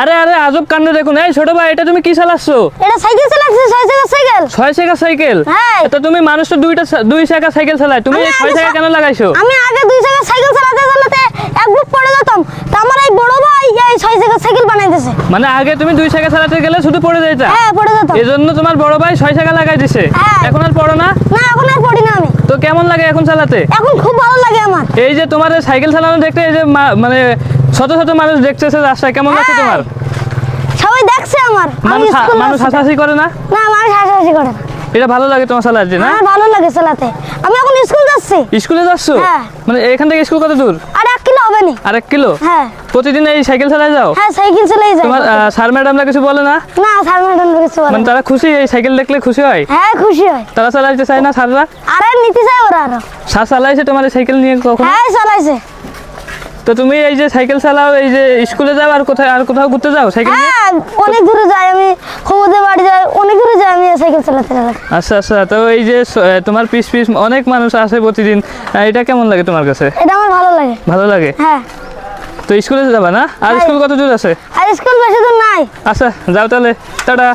আরে আরে আজব কাণ্ড দেখুন। এই ছোট ভাই এটা তুমি কি চালাচ্ছ? এটা সাইকেল চালাচ্ছে ছয় চাকার সাইকেল। ছয় চাকা সাইকেল? হ্যাঁ। তো তুমি মানুষ তো দুইটা দুই চাকা সাইকেল চালায়। তুমি ছয় চাকা কেন লাগাইছো? আমি আগে দুই চাকার সাইকেল চালাতে চালাতে এক বুক পড়ে যেতাম। তা আমার এই বড় ভাই এই ছয় চাকার সাইকেল বানাই দিয়েছে মানে আগে তুমি দুই চাকা চালাতে গেলে শুধু পড়ে যাইতা? হ্যাঁ পড়ে যেতাম। এই জন্য তোমার বড় ভাই ছয় চাকা লাগাই দিছে। হ্যাঁ। এখন আর পড়ো না? না এখন আর পড়ি না আমি। তো কেমন লাগে এখন চালাতে? এখন খুব ভালো লাগে আমার। এই যে তোমার সাইকেল চালানো দেখতে এই যে মানে শত শত মানুষ দেখতেছে রাস্তায় কেমন লাগছে হ্যাঁ। তোমার? সবাই দেখছে আমার। মানুষ মানুষ হাসাহাসি করে না? না মানুষ হাসাহাসি করে না। এটা ভালো লাগে তোমার চালাতে না? আমার ভালো লাগে চালাতে আমি এখন স্কুল যাচ্ছি। স্কুলে যাচ্ছ? হ্যাঁ। মানে এখান থেকে স্কুল কত দূর? আর এক কিলো হবে নি। আরেক কিলো? হ্যাঁ। প্রতিদিন এই সাইকেল চালায় যাও? হ্যাঁ সাইকেল চালাই যাই। তোমার স্যার ম্যাডামরা কিছু বলে না? না স্যার ম্যাডাম কিছু বলে মানে তারা খুশি এই সাইকেল দেখলে খুশি হয়? হ্যাঁ খুশি হয়। তারা চালাইতে চায় না স্যাররা? আর আর নিতে চাই ওরা আরও। স্যার চালাইছে তোমার সাইকেল নিয়ে কখন? হ্যাঁ চালাইছে। তো তুমি এই যে সাইকেল চালাও এই যে স্কুলে যাও আর কোথায় আর কোথাও ঘুরতে যাও সাইকেল হ্যাঁ অনেক দূরে যাই আমি খবরদের বাড়ি যাই অনেক দূরে যাই আমি সাইকেল চালাতে চালাতে। আচ্ছা আচ্ছা তো এই যে তোমার পিস পিস অনেক মানুষ আসে প্রতিদিন। এটা কেমন লাগে তোমার কাছে? এটা আমার ভালো লাগে। ভালো লাগে? হ্যাঁ। তো স্কুলে যাবা না? আর হ্যাঁ। স্কুল কত দূর আছে? আর স্কুল বেশি দূর নাই। আচ্ছা যাও তাহলে টাটা।